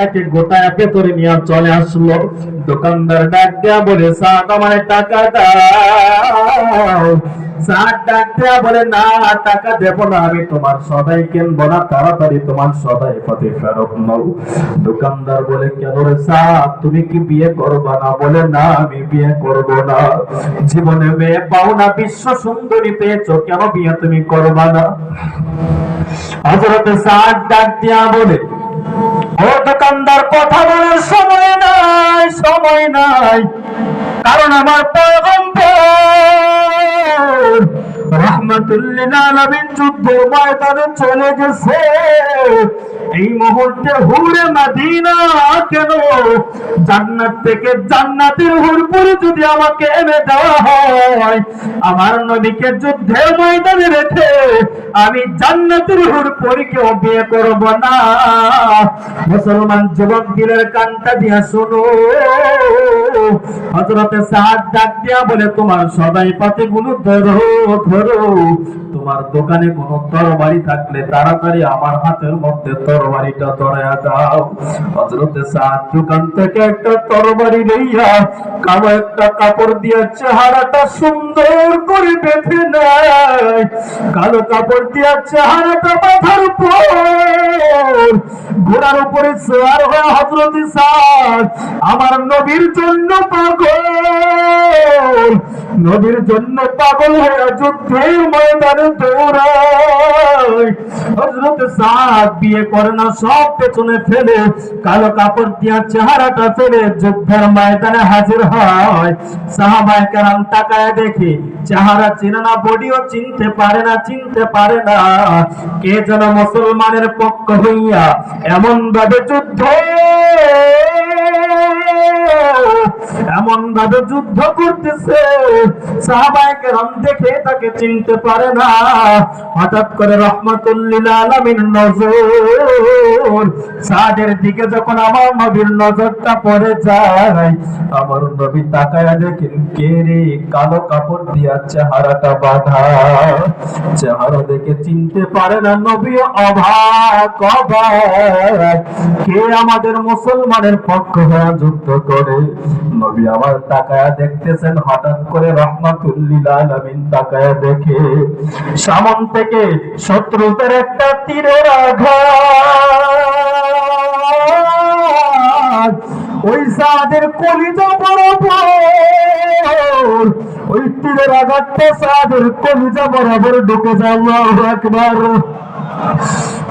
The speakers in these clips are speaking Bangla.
সারটাকে গোটায় ভেতরে নিয়ে চলে আসলো। দোকানদার ডাক দেয়া বলে সাদ আমার টাকা দাও। বিয়ে জীবনে মেয়ে পাও না, বিশ্ব সুন্দরী পেয়েছ, কেন বিয়ে তুমি করবা না? হজরতে সাদ ডাক দিয়া বলে দোকানদার, কথা বলার সময় নাই সময় নাই। কারণ আমার পয়গম্বর রহমাতুল্লিল যুদ্ধের ময়দানে চলে গেছে। এই মুহূর্তে হুরে মাদিনা, কেন? জান্নাত থেকে জান্নাতের হুরপুরে যদি আমাকে এনে দেওয়া হয়, আমার নবীকে যুদ্ধের ময়দানে রেখে আমি জান্নাতের হুরপুরিকেও বিয়ে করব না। মুসলমান যুবক দিলের কানটা দিয়া শোনো। হজরতে সাদ ডাক দিয়া বলে, তোমার সদাই পাতে গুলো ধরো ধরো। তোমার দোকানে কোনো তরবারি থাকলে তাড়াতাড়ি আমার হাতের মধ্যে তরবারিটা ধরায়া দাও। হজরতে সাদ দোকান থেকে একটা তরবারি লইয়া কালো একটা কাপড় দিয়ে চেহারাটা সুন্দর করে বেঁধে নেয়। কালো কাপড় দিয়ে চেহারাটা বাঁধার পর ঘোড়ার উপরে সোয়ার হয়ে হজরতে সাদ আমার নবীর জন্য পাগল নবীর জন্য পাগল হয়ে যুদ্ধের ময়দানে দৌড়ায়। বিয়ে করে না, সব পেছনে ফেলে, কালো কাপড় দিয়া চেহারাটা ফেলে যুদ্ধের ময়দানে হাজির হয়। সাহাবায়ে কেরাম তাকায় দেখে, চেহারা চিনে না, বডিও চিনতে পারে না, চিনতে পারে না। কে যেন মুসলমানের পক্ষ হইয়া এমন ভাবে যুদ্ধ এমন ভাবে যুদ্ধ করতেছে। সাহাবায়ে কেরাম দেখে তাকে চিনতে পারে না। হঠাৎ করে রহমাতুল্লিল আলামিন নজর সাদের দিকে যখন আমার নবীর নজরটা পড়ে যায়, আমার নবী তাকায়া দেখেন, কে রে, কালো কাপড় দিয়া চেহারাটা বাঁধা? চেহারা দেখে চিনতে পারে না, নবী অবাক। কে আমাদের মুসলমানের পক্ষ হয়ে যুদ্ধ করে? নবী আমার তাকায়া দেখতেছেন, হঠাৎ করে রহমাতুল্লিল আলামিন তাকায়া দেখে সামন থেকে শত্রুদের একটা তীরের আঘাত ওই সাদের কলিজা বরাবর ওই তীরের আঘাতটা সাদের কলিজা বরাবর ঢুকে যায়, আল্লাহু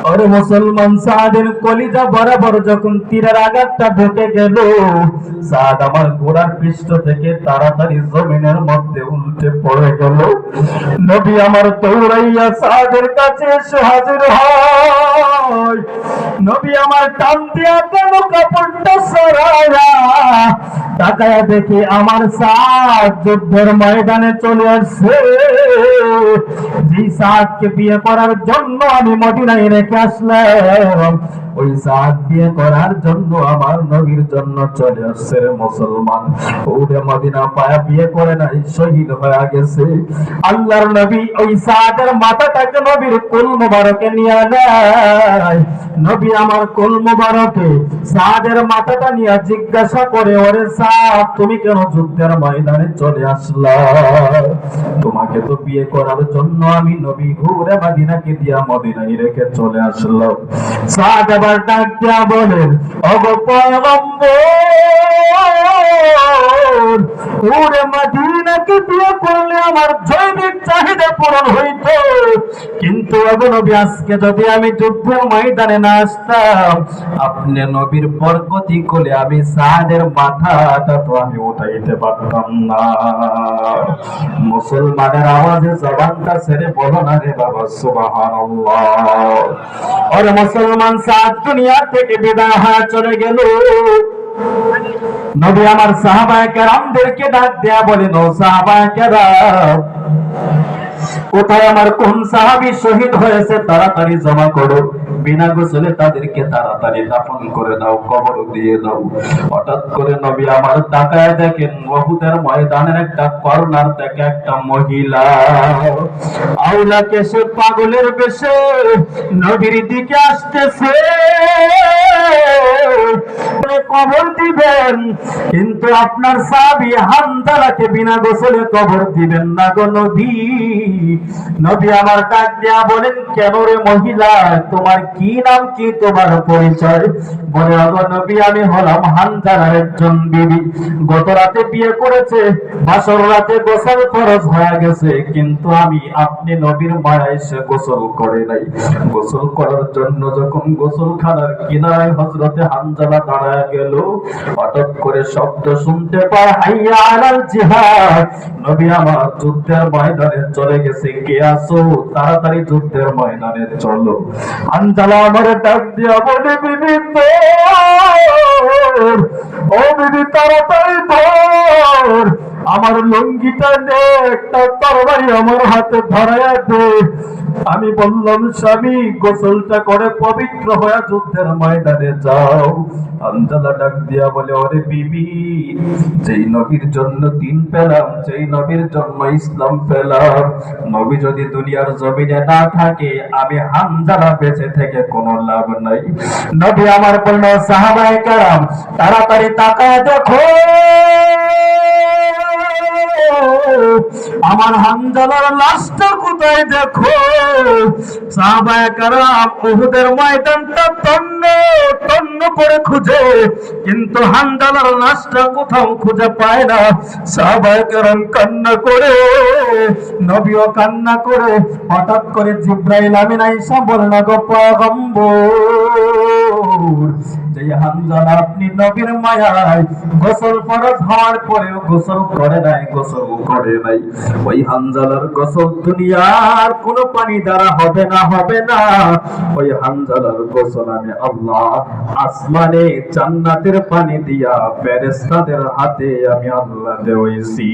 আরে মুসলমান সাদের কলিজা বরাবর যখন তীরের আঘাতটা ঢুকে গেল, সাদ আমার ঘোড়ার পৃষ্ঠ থেকে তাড়াতাড়ি জমিনের মধ্যে উল্টে পড়ে গেল। নবী আমার দৌড়াইয়া সাদের কাছে এসে হাজির হয়। নবী আমার টান দিয়া কেন কাপড়টা সরায়া তাকায়া দেখি আমার সাদ যুদ্ধের ময়দানে চলে আসছে। যে সাদকে বিয়ে করার জন্য আমি মদিনায় রেখে আসলাম। ওই সাদ বিয়ে করার জন্য আমার নবীর জন্য চলে আসছে মুসলমান। ওরে মদিনা পায়া বিয়ে করে নাই, শহীদ হয়ে গেছে। আল্লাহর নবী ওই সাদের মাথাটাকে নবীর কুল মুবারকে নিয়ে নেয় নবী আমার কুল মুবারকে সাদের মাথাটা নিয়ে জিজ্ঞাসা করে, ওরে সাদ তুমি কেন যুদ্ধের ময়দানে চলে আসলা? তোমাকে তো বিয়ে করার জন্য আমি নবী ঘুরে মদিনাকে দিয়া মদিনায় রেখে চলে আসলাম। সাদ আবার ডাক দিয়া বলেন ওগো পয়গম্বর ওরে মদিনাকে বিয়ে করলে আমার জৈবিক চাহিদা পূরণ হইতো। কিন্তু নবী, আজকে যদি আমি যুদ্ধের ময়দানে না আসতাম, আপনি নবীর বরকতি কোলে আমি সাদের মাথাটা তো আমি উঠাইতে পারতাম না। মুসলমানের আওয়াজে জবানটা ছেড়ে বলো না রে বাবা, সুবহানাল্লাহ। ওরে মুসলমান, সাত দুনিয়া থেকে বিদায় হয়ে চলে গেল। নবী আমার সাহাবায়ে কেরামদেরকে ডাক দেয়া বলেন ও সাহাবায়ে কেরাম, কোথায় আমার কোন সাহাবী শহীদ হয়েছে? তাড়াতাড়ি জমা করো। বিনা গোসলে তাদেরকে তাড়াতাড়ি দাফন করে দাও, কবর দিয়ে দাও। হঠাৎ করে নবী আমার তাকায় দেখেন বহুদের ময়দানের একটা কর্নার থেকে একটা মহিলা। আউলা কেসে পাগলের বেশে নবীর দিকে আসতেছে। কবর দিবেন। কিন্তু আপনার সাবি হামদালাকে বিনা গোসলে কবর দিবেন না গো নবী। নবী আমার ডাক দেয়া বলেন, কেন রে মহিলা, তোমার কি নাম কি, তোমার পরিচয়? বলে অগো নবী, আমি হলাম হামদালার একজন বিবি। গত রাতে বিয়ে করেছে, বাসর রাতে গোসল ফরজ হয়ে গেছে, কিন্তু আমি আপনি নবীর মায়া এসে গোসল করে নাই। গোসল করার জন্য যখন গোসল খানার কিনারায় হজরতে হানজালা দাঁড়ায় গেল। হঠাৎ করে শব্দ শুনতে পায়, হাইয়া আলাল জিহাদ। নবী আমার যুদ্ধের ময়দানে চলে গেছে, কে আসো তাড়াতাড়ি যুদ্ধের ময়দানে চলো। হানজালা আমার ডাক দিয়া বলে ও বিবি, তাড়াতাড়ি তোর আমার লুঙ্গিটা নে, একটা তরবারি আমার হাতে ধরাইয়া দে। আমি বললাম, স্বামী, গোসলটা করে পবিত্র হয়ে যুদ্ধের ময়দানে যাও। আঞ্জালা ডাক দিয়া বলে, ওরে বিবি, যেই নবীর জন্য দিন পেলাম, যেই নবীর জন্য ইসলাম পেলাম, নবী যদি দুনিয়ার জমিনে না থাকে, আমি হামজালা বেঁচে থেকে কোনো লাভ নাই। নবী আমার বলল, সাহাবায়ে কারাম, তাড়াতাড়ি তাকায় দেখো। আমার হামজালার লাশটা কোথায় দেখো? সাহাবায়ে কারাম উহুদের ময়দানটা তন্ন তন্ন করে খুঁজে, কিন্তু হামজালার লাশটা কোথাও খুঁজে পায় না। সাহাবায়ে কারাম কান্না করে, নবীও কান্না করে, হঠাৎ করে জিব্রাইল আমিন আইসা বলল, গো পয়গম্বর। যে পানি আল্লাহ আসমানে পানি দিয়া ফেরেশতাদের হাতে আমি আল্লাহ দেওয়াইছি।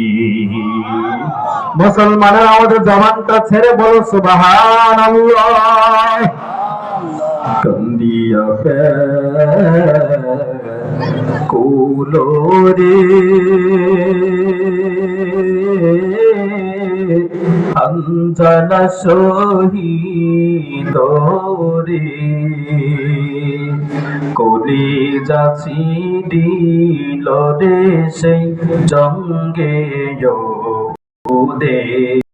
মুসলমানের আমাদের জবানটা ছেড়ে বলো সুবহানাল্লাহ। কন্দিয়া কুলো রে অঞ্চল শহীদ রে কলি যাচ্ছি দিল রে সেই জঙ্গে দে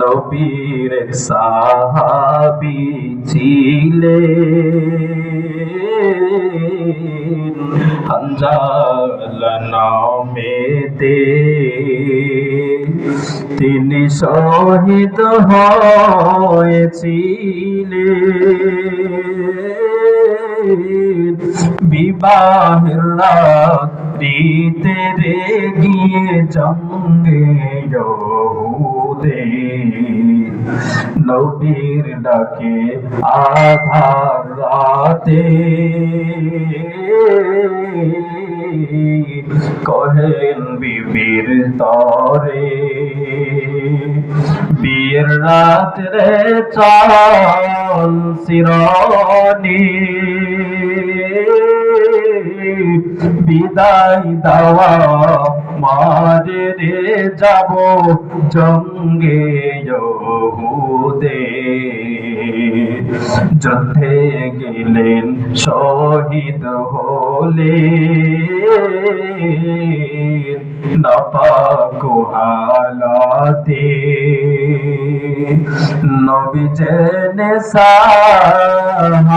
নবীর সাহাবি ছিলে। হঞ্জাল নামেতে তিনি শহীদ হয়েছিলেন বিবাহের রাত্রিতে রে গিয়ে জঙ্গে নবীর ডাকে আধার রাতে। কহেন বিবির তরে বিয়ের রাত্রে চল শিরনি। বিদায় দাওয়া মারে রে যাব জঙ্গে যুদ্ধে গেলেন শহীদ হলে। নাপাক নবী জেনে সাহাবাদে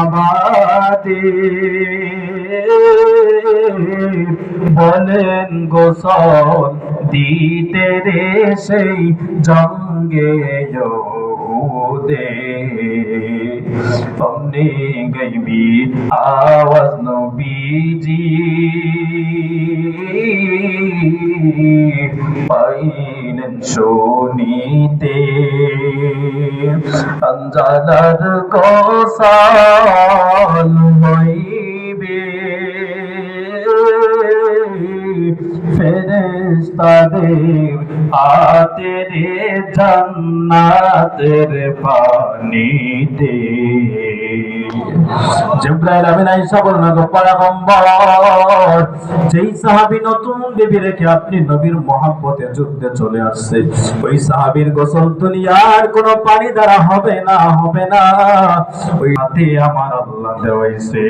বলেন গোসল দিতে রে সেই জঙ্গে যহুদে অমনি গাইবি আওয়াজ নবীজি। পাইলেন শুনিতে অঞ্জলার গোসাল হইবে ফেরেশতাদের হাতে রে জিব্রাইল গো পয়গম্বর, যেই সাহাবী নতুন বিবি রেখে আপনি নবীর মহব্বতে যুদ্ধে চলে আসছে, ওই সাহাবীর গোসল দুনিয়ার কোনো পানি দ্বারা হবে না হবে না। ওই হাতে আমার আল্লাহ দেওয়াইছে।